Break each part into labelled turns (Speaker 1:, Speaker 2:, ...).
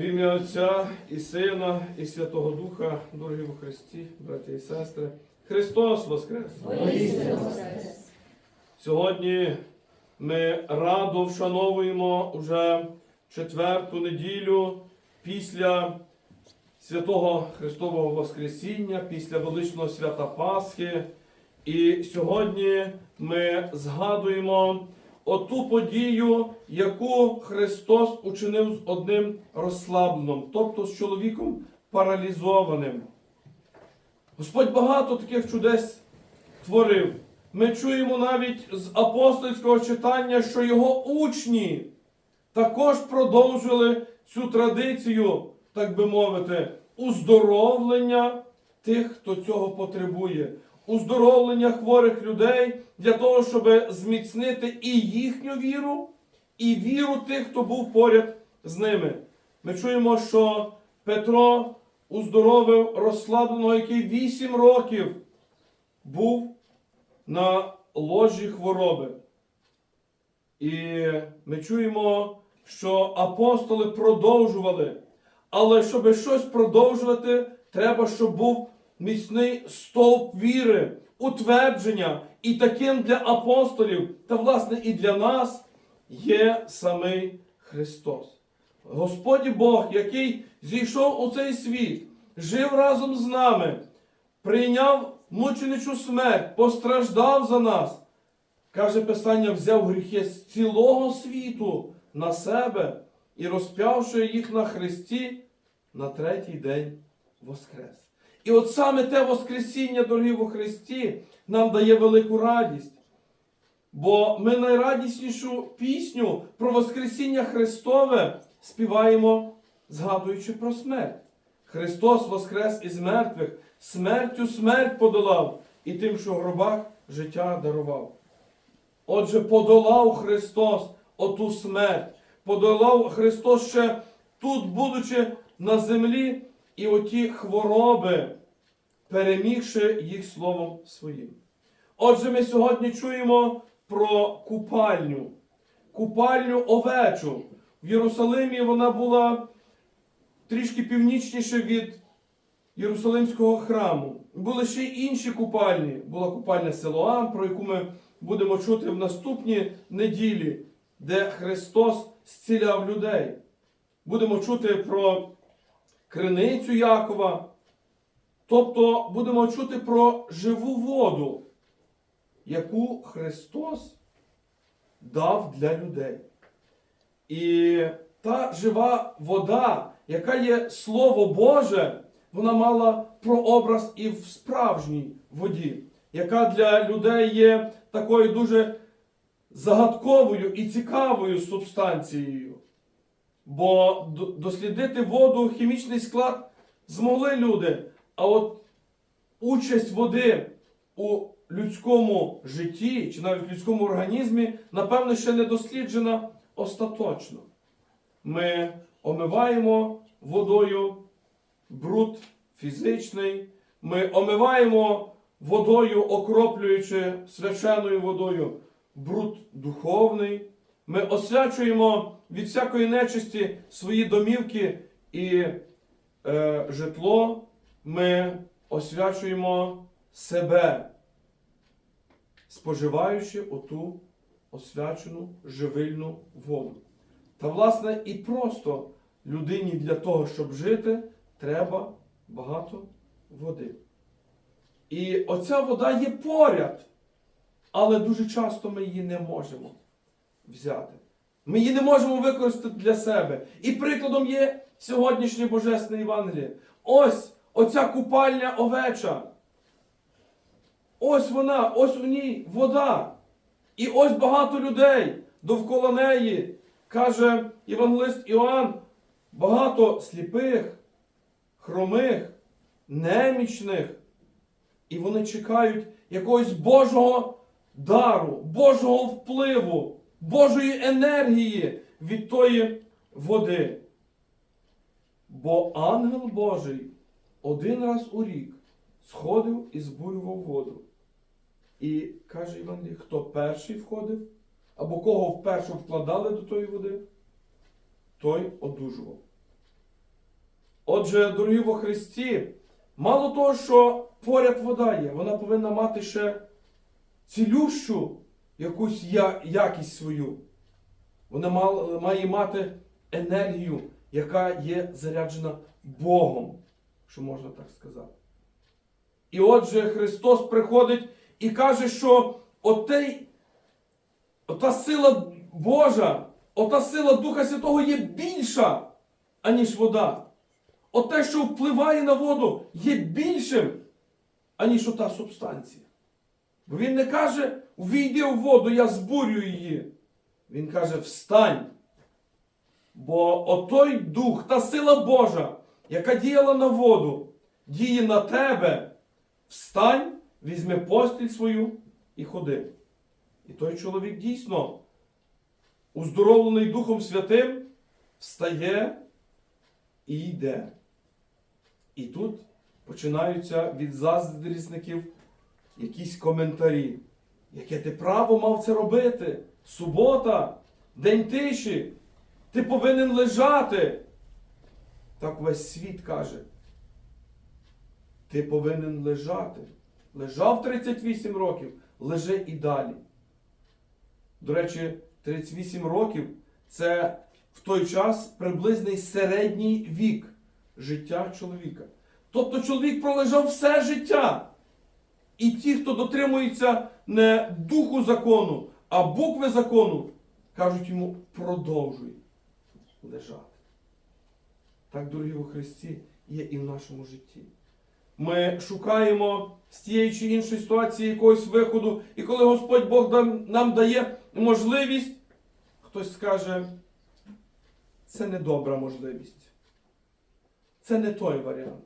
Speaker 1: В ім'я Отця і Сина, і Святого Духа, дорогі у Христі, браті і сестри, Христос Воскрес!
Speaker 2: Воскрес.
Speaker 1: Сьогодні ми радо вшановуємо уже четверту неділю після святого Христового Воскресіння, після величного свята Пасхи. І сьогодні ми згадуємо оту подію, яку Христос учинив з одним розслабленим, тобто з чоловіком паралізованим. Господь багато таких чудес творив. Ми чуємо навіть з апостольського читання, що його учні також продовжили цю традицію, так би мовити, уздоровлення тих, хто цього потребує, уздоровлення хворих людей для того, щоб зміцнити і їхню віру, і віру тих, хто був поряд з ними. Ми чуємо, що Петро уздоровив розслабленого, який вісім років був на ложі хвороби. І ми чуємо, що апостоли продовжували. Але щоб щось продовжувати, треба, щоб був міцний стовп віри, утвердження. І таким для апостолів, та, власне, і для нас є самий Христос. Господь Бог, який зійшов у цей світ, жив разом з нами, прийняв мученичу смерть, постраждав за нас. Каже Писання, взяв гріхи з цілого світу на себе і розп'явши їх на Христі, на третій день воскрес. І от саме те Воскресіння, дорогі во Христі, нам дає велику радість. Бо ми найрадіснішу пісню про Воскресіння Христове співаємо, згадуючи про смерть. Христос воскрес із мертвих, смертю смерть подолав і тим, що в гробах життя дарував. Отже, подолав Христос оту смерть, подолав Христос ще тут, будучи на землі, і оті хвороби, перемігши їх Словом Своїм. Отже, ми сьогодні чуємо про купальню, купальню овечу. В Єрусалимі вона була трішки північніше від Єрусалимського храму. Були ще й інші купальні. Була купальня Силоам, про яку ми будемо чути в наступні неділі, де Христос зціляв людей. Будемо чути про криницю Якова. Тобто будемо чути про живу воду, яку Христос дав для людей. І та жива вода, яка є Слово Боже, вона мала прообраз і в справжній воді, яка для людей є такою дуже загадковою і цікавою субстанцією. Бо дослідити воду, хімічний склад змогли люди. А от участь води у людському житті чи навіть людському організмі, напевно, ще не досліджена остаточно. Ми омиваємо водою бруд фізичний, ми омиваємо водою, окроплюючи свяченою водою бруд духовний. Ми освячуємо від всякої нечисті свої домівки і е, житло. Ми освячуємо себе, споживаючи оту освячену живильну воду. Та, власне, і просто людині для того, щоб жити, треба багато води. І оця вода є поряд, але дуже часто ми її не можемо взяти. Ми її не можемо використати для себе. І прикладом є сьогоднішнє Божественне Євангеліє. Ось оця купальня овеча. Ось вона, ось у ній вода. І ось багато людей довкола неї, каже Євангелист Іоанн, багато сліпих, хромих, немічних. І вони чекають якогось Божого дару, Божого впливу, Божої енергії від тої води. Бо ангел Божий один раз у рік сходив і збурював воду. І каже Іван, хто перший входив, або кого вперше вкладали до тої води, той одужував. Отже, дорогі во Христі, мало того, що поряд вода є, вона повинна мати ще цілющу якусь якість свою. Вона має мати енергію, яка є заряджена Богом, що можна так сказати. І отже, Христос приходить і каже, що отей, ота сила Божа, ота сила Духа Святого є більша, аніж вода. Оте, що впливає на воду, є більшим, аніж ота субстанція. Бо він не каже, увійди в воду, я збурю її. Він каже, встань. Бо отой дух, та сила Божа, яка діяла на воду, діє на тебе. Встань, візьми постіль свою і ходи. І той чоловік дійсно, уздоровлений Духом Святим, встає і йде. І тут починаються від заздрісників якісь коментарі. Яке ти право мав це робити? Субота, день тиші. Ти повинен лежати. Так весь світ каже. Ти повинен лежати. Лежав 38 років, лежи і далі. До речі, 38 років це в той час приблизний середній вік життя чоловіка. Тобто чоловік пролежав все життя. І ті, хто дотримується не духу закону, а букви закону, кажуть йому, продовжуй лежати. Так, дорогі у Христі, є і в нашому житті. Ми шукаємо з тієї чи іншої ситуації якогось виходу, і коли Господь Бог нам- дає можливість, хтось скаже, це не добра можливість. Це не той варіант.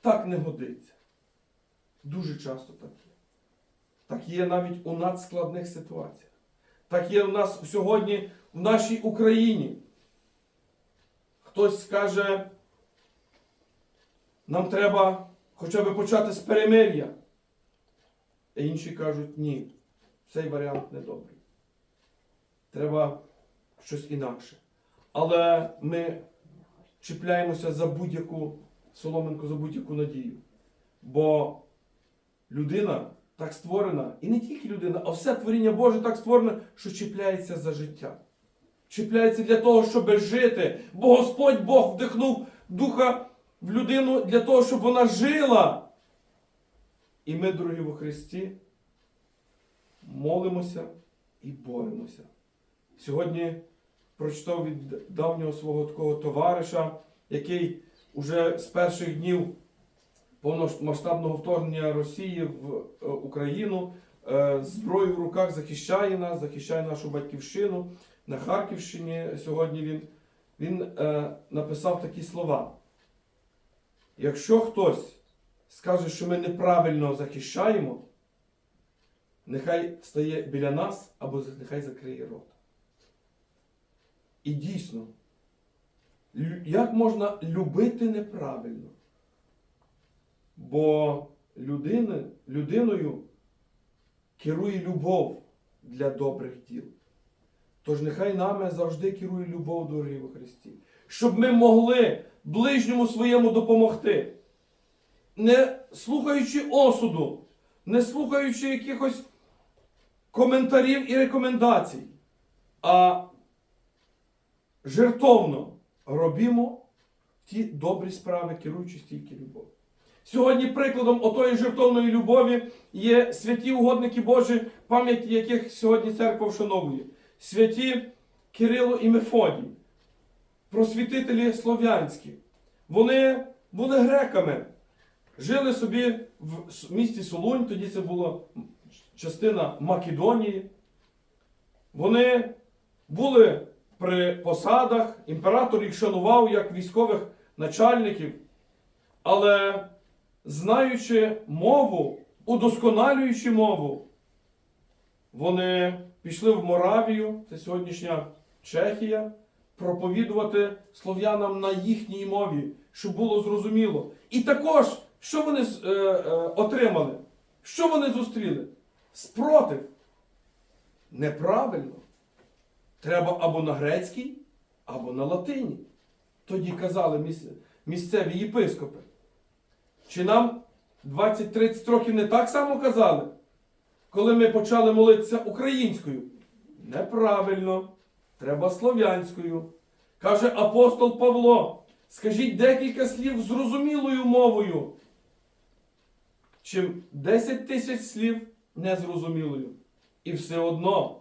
Speaker 1: Так не годиться. Дуже часто так є. Так є навіть у надскладних ситуаціях. Так є у нас сьогодні в нашій Україні. Хтось скаже, нам треба хоча б почати з перемир'я. А інші кажуть, ні, цей варіант не добрий. Треба щось інакше. Але ми чіпляємося за будь-яку соломинку, за будь-яку надію. Бо людина так створена, і не тільки людина, а все творіння Боже так створене, що чіпляється за життя. Чіпляється для того, щоб жити. Бо Господь Бог вдихнув духа в людину для того, щоб вона жила. І ми, дорогі во Христі, молимося і боремося. Сьогодні прочитав від давнього свого такого товариша, який уже з перших днів повномасштабного вторгнення Росії в е, Україну е, зброю в руках захищає нас, захищає нашу батьківщину. На Харківщині сьогодні він, він е, написав такі слова. Якщо хтось скаже, що ми неправильно захищаємо, нехай стає біля нас або нехай закриє рот. І дійсно, як можна любити неправильно? Бо людини, людиною керує любов для добрих діл. Тож нехай нами завжди керує любов до у Христі, щоб ми могли ближньому своєму допомогти, не слухаючи осуду, не слухаючи якихось коментарів і рекомендацій, а жертовно робімо ті добрі справи, керуючись тільки любов'ю. Сьогодні прикладом отої жертовної любові є святі угодники Божі, пам'яті яких сьогодні церква вшановує. Святі Кирило і Мефодій, просвітителі слов'янські. Вони були греками, жили собі в місті Солунь, тоді це була частина Македонії. Вони були при посадах, імператор їх шанував як військових начальників. Але знаючи мову, удосконалюючи мову, вони пішли в Моравію, це сьогоднішня Чехія, проповідувати слов'янам на їхній мові, щоб було зрозуміло. І також, що вони е, е, отримали? Що вони зустріли? Спротив. Неправильно. Треба або на грецькій, або на латині. Тоді казали міс- місцеві єпископи? Чи нам 20-30 років не так само казали, коли ми почали молитися українською? Неправильно. Треба слов'янською. Каже апостол Павло, скажіть декілька слів зрозумілою мовою, чим 10 тисяч слів незрозумілою. І все одно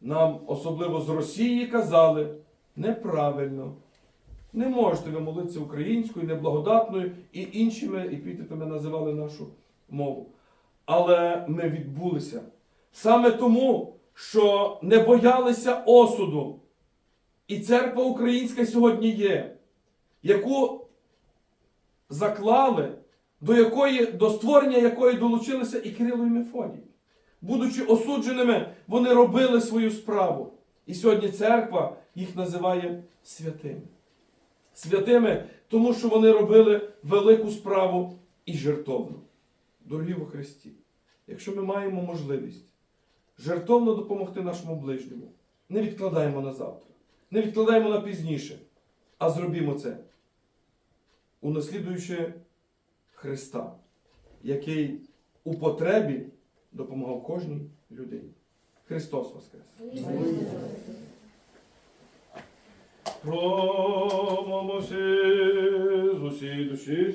Speaker 1: нам, особливо з Росії, казали неправильно. Не можете ви молитися українською, неблагодатною і іншими епітетами називали нашу мову. Але ми відбулися. Саме тому, що не боялися осуду. І церква українська сьогодні є, яку заклали, до, якої, до створення якої долучилися і Кирило і Мефодій. Будучи осудженими, вони робили свою справу. І сьогодні церква їх називає святими. Святими, тому що вони робили велику справу і жертовну. Дорогі во Христі, якщо ми маємо можливість жертовно допомогти нашому ближньому, не відкладаємо на завтра, не відкладаємо на пізніше, а зробімо це, унаслідуючи Христа, який у потребі допомагав кожній людині. Христос Воскрес! Промовши з усій душі.